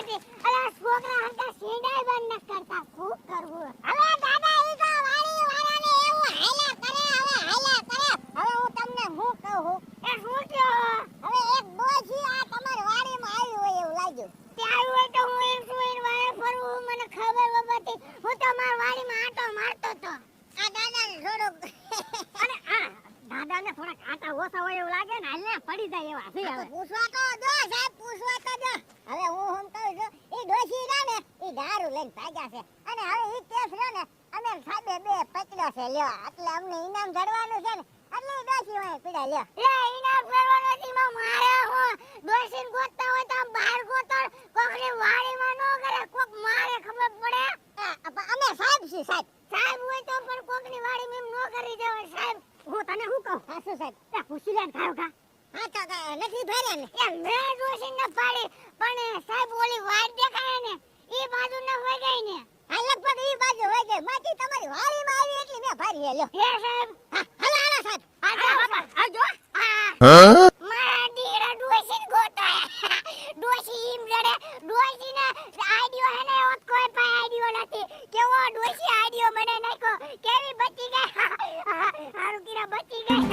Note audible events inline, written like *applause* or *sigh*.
ખબર અલા છોકરા હતા સીડાય બંધ ન કરતા. ખૂબ કરવું હવે દાદા ઈ તો વાડી વાળાને એવું હાલા કરે હવે હાલા કરે. હવે હું તમને હું કહું? એ શું કયો હવે એક ડોશી આ તમારી વાડીમાં આવી હોય એવું લાગ્યું. હોય તો હું એમ છું એની વાળે ફરું મને ખબર બબતી હું તો મારી વાડીમાં આટો મારતો તો આ દાદાને થોડુંક અને આ દાદાને થોડાક આટા ઓછા હોય એવું લાગે ને હાલને પડી જાય એવા. છે હવે. પૂછવા તો દો સાહેબ પૂછવા તો દો. હવે હું હું કહું છું ઈ ડોશી ના ને દારૂ લઈને ભાગ્યા છે. અને હવે ઈ કેસ રહ્યો ને અમે સાબે બે પકડ્યો છે. લ્યો એટલે અમને ઇનામ જડવાનું છે ને એટલે ઈ હોય પીડા લ્યો. લે ઇનામ જડવાનું નથી માં મારે હું. ડોશી ગોતતા હોય તો બહાર ગોતો કોકની વાડીમાં નો કરે કોક મારે ખબર પડે. અમે સાહેબ છીએ સાહેબ. સાહેબ હોય તો પણ કોકની વાડીમાં એમ નો કરી દેવાય સાહેબ. હું તને શું કહું? હા શું સાહેબ? તે ખુશી લેન ખાવ કા. હા તો નથી ભર્યા ને. એ મેં ડોશી ન પાડી. પણ સાહેબ ઓલી વાડ *laughs* કોઈ પાય આઈડિયો નથી. કેવો ડોસી આઈડિયો મને નાખ્યો. કેવી બચી ગઈ? *laughs* હારું કીરા બચી ગઈ.